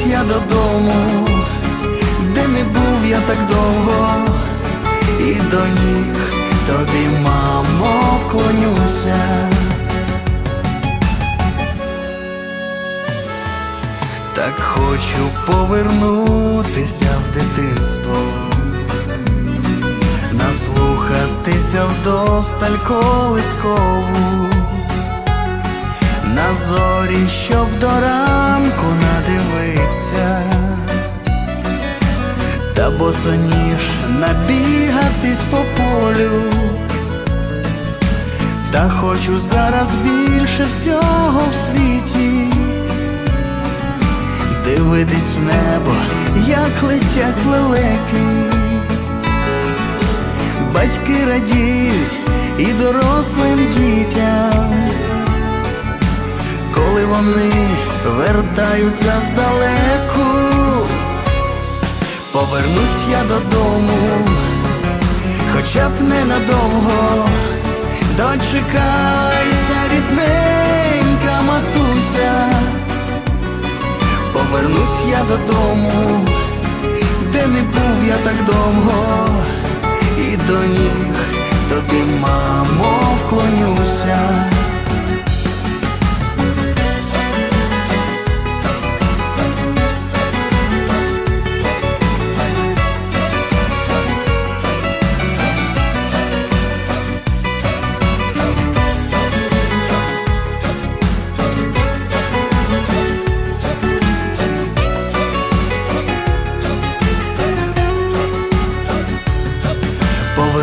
Повернусь я додому, де не був я так довго, і до ніг тобі, мамо, вклонюся. Так хочу повернутися в дитинство, наслухатися вдосталь колискову на зорі, щоб до ранку надивиться, та босоніж набігатись по полю, та хочу зараз більше всього в світі, дивитись в небо, як летять лелеки. Батьки радіють і дорослим дітям коли вони вертаються здалеку, повернусь я додому, хоча б ненадовго, дочекайся, рідненька матуся, повернусь я додому, де не був я так довго, і до ніг тобі, мамо,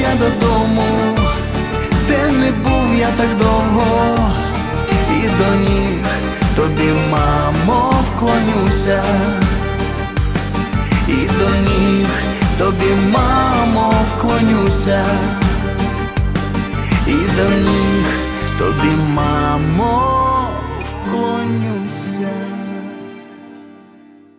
я додому, де не був я так довго, і до ніг тобі, мамо, вклонюся, і до ніг тобі, мамо, вклонюся, і до ніг тобі, мамо, вклонюся.